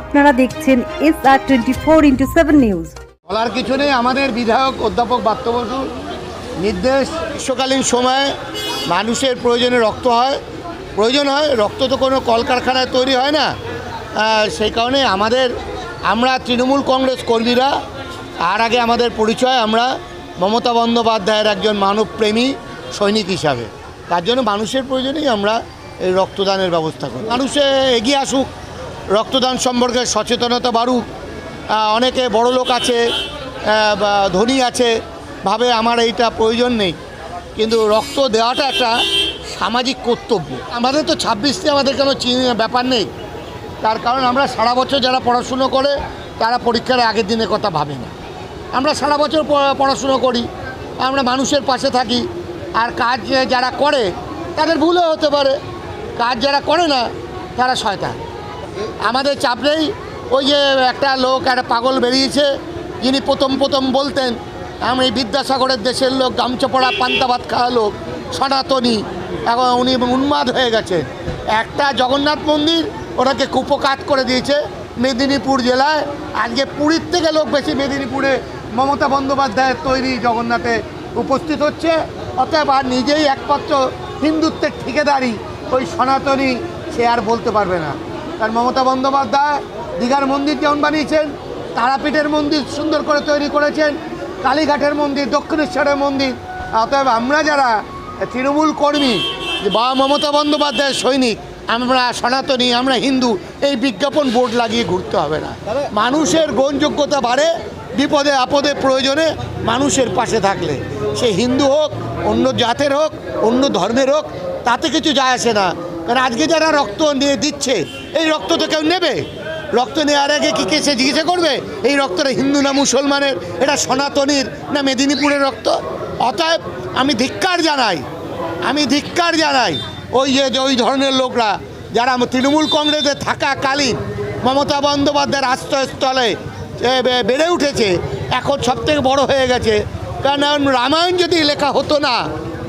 আপনারা দেখছেন S R twenty four into seven news বলার কিছু নেই, আমাদের বিধায়ক, অধ্যাপক বাত্য নির্দেশ, গ্রীষ্মকালীন সময়ে মানুষের প্রয়োজনে রক্ত হয়। প্রয়োজন হয়, রক্ত তো কোনো কলকারখানায় তৈরি হয় না। সেই কারণে আমাদের, আমরা তৃণমূল কংগ্রেস কর্মীরা, আর আগে আমাদের পরিচয়, আমরা মমতা বন্দ্যোপাধ্যায়ের একজন মানবপ্রেমী সৈনিক হিসাবে। তার জন্য মানুষের প্রয়োজনেই আমরা এই রক্তদানের ব্যবস্থা করি। মানুষে এগিয়ে আসুক রক্তদান সম্পর্কে সচেতনতা বাড়ুক। অনেকে বড় লোক আছে ধনী আছে, ভাবে আমার এইটা প্রয়োজন নেই। কিন্তু রক্ত দেওয়াটা একটা সামাজিক কর্তব্য। আমাদের তো ছাব্বিশটি আমাদের কোনো ব্যাপার নেই। তার কারণ আমরা সারা বছর যারা পড়াশুনো করে, তারা পরীক্ষার আগের দিনের কথা ভাবে না। আমরা সারা বছর পড়াশুনো করি, আমরা মানুষের পাশে থাকি, আর কাজ যারা করে, তাদের ভুলও হতে পারে। কাজ যারা করে না, তারা শয়তান। আমাদের চাপ নেই ওই যে একটা লোক, একটা পাগল বেরিয়েছে, যিনি প্রথম প্রথম বলতেন, আমি বিদ্যাসাগরের দেশের লোক গামছা পড়া পান্তা ভাত খাওয়া লোক, সনাতনী। এখন উনি উন্মাদ হয়ে গেছে। একটা জগন্নাথ মন্দির ওনাকে কুপকাত করে দিয়েছে মেদিনীপুর জেলায়। আজকে পুরীর থেকে লোক বেশি মেদিনীপুরে মমতা বন্দ্যোপাধ্যায়ের তৈরি জগন্নাথে উপস্থিত হচ্ছে। অতএব আর নিজেই একমাত্র হিন্দুত্বের ঠিকাদারি ওই সনাতনী, সে আর বলতে পারবে না। কারণ মমতা বন্দ্যোপাধ্যায় দীঘার মন্দির যেমন বানিয়েছেন, তারাপীঠের মন্দির সুন্দর করে তৈরি করেছেন, কালীঘাটের মন্দির, দক্ষিণেশ্বরের মন্দির। অতএব আমরা যারা তৃণমূল কর্মী, যে বাবা মমতা বন্দ্যোপাধ্যায়ের সৈনিক, আমরা সনাতনী, আমরা হিন্দু, এই বিজ্ঞাপন বোর্ড লাগিয়ে ঘুরতে হবে না। মানুষের গ্রহণযোগ্যতা বাড়ে, বিপদে, আপদে, প্রয়োজনে মানুষের পাশে থাকলে। সে হিন্দু হোক, অন্য জাতের হোক, অন্য ধর্মের হোক, তাতে কিছু যায় আসে না। কারণ আজকে যারা রক্ত নিয়ে দিচ্ছে, এই রক্ত তো কেউ নেবে। রক্ত নেওয়ার আগে কী কে সে জিজ্ঞাসা করবে? এই রক্তটা হিন্দু না মুসলমানের? এটা সনাতনীর না মেদিনীপুরের রক্ত? অতএব আমি ধিক্কার জানাই, আমি ধিক্কার জানাই, ওই যে ওই ধরনের লোকরা যারা তৃণমূল কংগ্রেসে থাকাকালীন মমতা বন্দ্যোপাধ্যায়ের আশ্রয়স্থলে বেড়ে উঠেছে, এখন সব থেকে বড় হয়ে গেছে। কারণ রামায়ণ যদি লেখা হতো না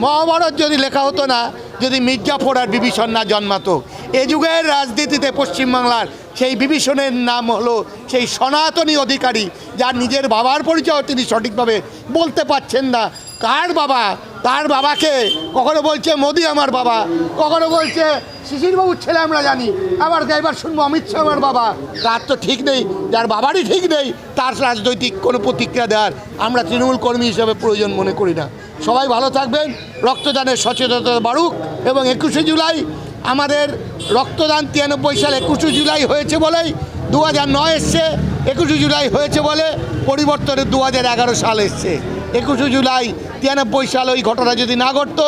মহাভারত যদি লেখা হতো না, যদি মির্জাফর আর বিভীষণ না জন্মাতো। এ যুগের রাজনীতিতে পশ্চিমবাংলার সেই বিভীষণের নাম হলো সেই সনাতনী অধিকারী, যার নিজের বাবার পরিচয় তিনি সঠিকভাবে বলতে পারছেন না। কার বাবা? তার বাবাকে কখনো বলছে মোদি আমার বাবা, কখনো বলছে শিশিরবাবুর ছেলে আমরা জানি, আবার এবার শুনব অমিত শাহ আমার বাবা। তার তো ঠিক নেই, যার বাবারই ঠিক নেই, তার রাজনৈতিক কোনো প্রতিক্রিয়া দেওয়ার আমরা তৃণমূল কর্মী হিসেবে প্রয়োজন মনে করি না। সবাই ভালো থাকবেন, রক্তদানের সচেতনতা বাড়ুক, এবং একুশে জুলাই আমাদের রক্তদান তিরানব্বই সাল একুশে জুলাই হয়েছে বলেই দু হাজার নয় এসছে, একুশে জুলাই হয়েছে বলে পরিবর্তনের দু হাজার এগারো সাল এসছে। একুশে জুলাই তিরানব্বই সাল ওই ঘটনা যদি না ঘটতো,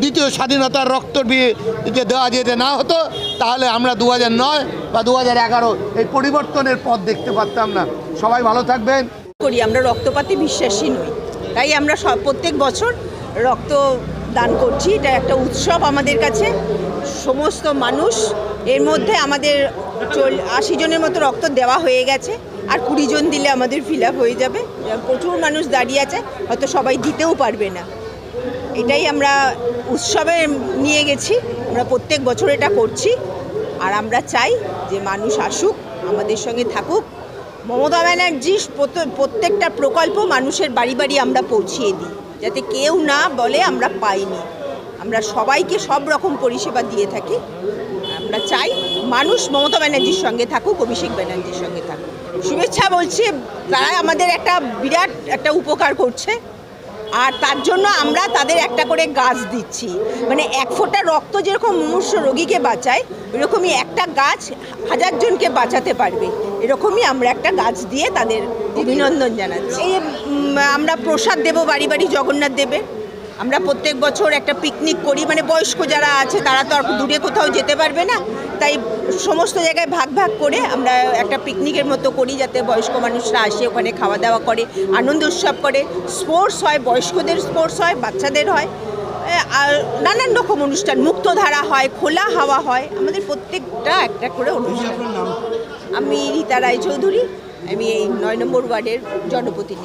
দ্বিতীয় স্বাধীনতার রক্ত দিয়ে যে দেওয়া যেতে না হতো, তাহলে আমরা দু নয় বা দু হাজার এগারো এই পরিবর্তনের পথ দেখতে পারতাম না। সবাই ভালো থাকবেন। করি, আমরা রক্তপাতে বিশ্বাসী নই। তাই আমরা সব, প্রত্যেক বছর রক্ত দান করছি, এটা একটা উৎসব আমাদের কাছে। সমস্ত মানুষ এর মধ্যে আমাদের আশি জনের মতো রক্ত দেওয়া হয়ে গেছে। আর কুড়ি জন দিলে আমাদের ফিল হয়ে যাবে। প্রচুর মানুষ দাঁড়িয়ে আছে, হয়তো সবাই দিতেও পারবে না। এটাই আমরা উৎসবে নিয়ে গেছি, আমরা প্রত্যেক বছর এটা করছি। আর আমরা চাই যে মানুষ আসুক, আমাদের সঙ্গে থাকুক। মমতা ব্যানার্জির প্রত- প্রত্যেকটা প্রকল্প মানুষের বাড়ি বাড়ি আমরা পৌঁছিয়ে দিই। যাতে কেউ না বলে আমরা পাইনি। আমরা সবাইকে সব রকম পরিষেবা দিয়ে থাকি। আমরা চাই মানুষ মমতা ব্যানার্জির সঙ্গে থাকুক, অভিষেক ব্যানার্জির সঙ্গে থাকুক। শুভেচ্ছা বলছি তারা আমাদের একটা বিরাট একটা উপকার করছে। আর তার জন্য আমরা তাদের একটা করে গাছ দিচ্ছি। মানে এক ফোঁটা রক্ত যেরকম মুমূর্ষ রোগীকে বাঁচায়, ওইরকমই একটা গাছ হাজার জনকে বাঁচাতে পারবে। এরকমই আমরা একটা গাছ দিয়ে তাদের অভিনন্দন জানাচ্ছি। আমরা প্রসাদ দেব বাড়ি বাড়ি জগন্নাথ দেবে আমরা প্রত্যেক বছর একটা পিকনিক করি মানে বয়স্ক যারা আছে তারা তো আর দূরে কোথাও যেতে পারবে না তাই সমস্ত জায়গায় ভাগ ভাগ করে আমরা একটা পিকনিকের মতো করি যাতে বয়স্ক মানুষরা আসে ওখানে খাওয়া দাওয়া করে আনন্দ উৎসব করে। স্পোর্টস হয় বয়স্কদের স্পোর্টস হয় বাচ্চাদের হয় আর নানান রকম অনুষ্ঠান মুক্তধারা হয় খোলা হাওয়া হয় আমাদের প্রত্যেকটা একটা করে অনুষ্ঠান। আমি রীতা রায়চৌধুরী আমি এই নয় নম্বর ওয়ার্ডের জনপ্রতিনিধি।